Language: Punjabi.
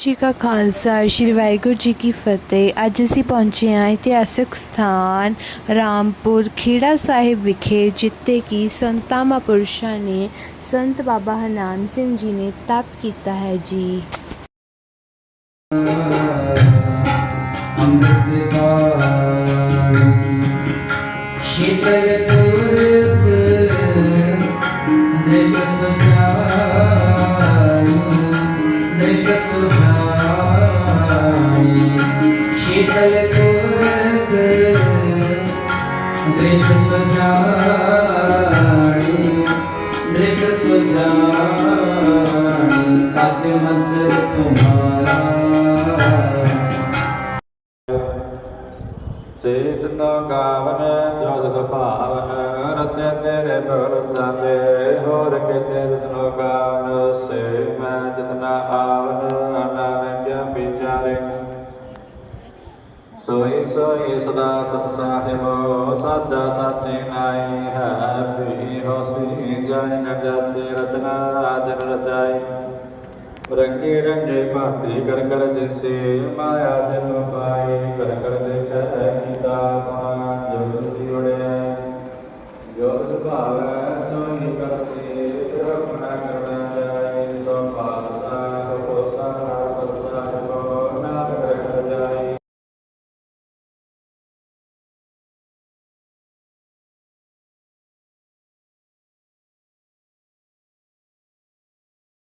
ਜੀ ਕਾ ਖਾਲਸਾ ਸ਼੍ਰੀ ਵਾਹਿਗੁਰੂ ਜੀ ਕੀ ਫਤਿਹ ਅੱਜ ਅਸੀਂ ਪਹੁੰਚੇ ਹਾਂ ਇਤਿਹਾਸਕ ਸਥਾਨ ਰਾਮਪੁਰ ਖੇੜਾ ਸਾਹਿਬ ਵਿਖੇ ਜਿੱਥੇ ਕਿ ਸੰਤਾਂ ਮਹਾਂਪੁਰਸ਼ਾਂ ਨੇ ਸੰਤ ਬਾਬਾ ਹਨਾਨ ਸਿੰਘ ਜੀ ਨੇ ਤਪ ਕੀਤਾ ਹੈ ਜੀ ਸ਼ੀਤਲ ਪੁਰਖ ਦ੍ਰਿਸ਼ ਸੁਝਾਈ ਦ੍ਰਿਸ਼ ਸੁਝਾਈ ਦ੍ਰਿਸ਼ ਸੁਝਾਈ ਦ੍ਰਿਸ਼ ਸੁਝਾਈ ਸੱਚ ਮੰਤਰ ਤੁਮਾਰਾ। ਸੇਤ ਤੋ ਗਾਵਨ ਜੋਦਕ ਭਾਵਨ ਰਤਿ ਤੇਰੇ ਬਰਸਾਤੇ ਹੋਰ ਕਿਤੇ ਤਨੋ ਗਾਵਨ ਸੇ ਮੈਂ ਜਤਨਾ ਆਵਨ ਨਾਨਕ ਵਿਚਾਰੇ। ਸੋਈ ਸੋਈ ਸਦਾ ਸਤ ਸਾਹਿਬੋ, ਸਾਚਾ ਸਾਚੇ ਨਾਈ ਹੈ ਵੀ ਹੋਸੀ ਜਾਇ ਨ ਜਾਸੇ ਰਤਨਾ ਰਾਜਨ ਰਚਾਈ। ਰੰਗੇ ਰੰਗੇ ਭਾਂਤੀ ਕਰ ਕਰ ਦਿਸੇ, ਮਾਇਆ ਜਨ ਪਾਈ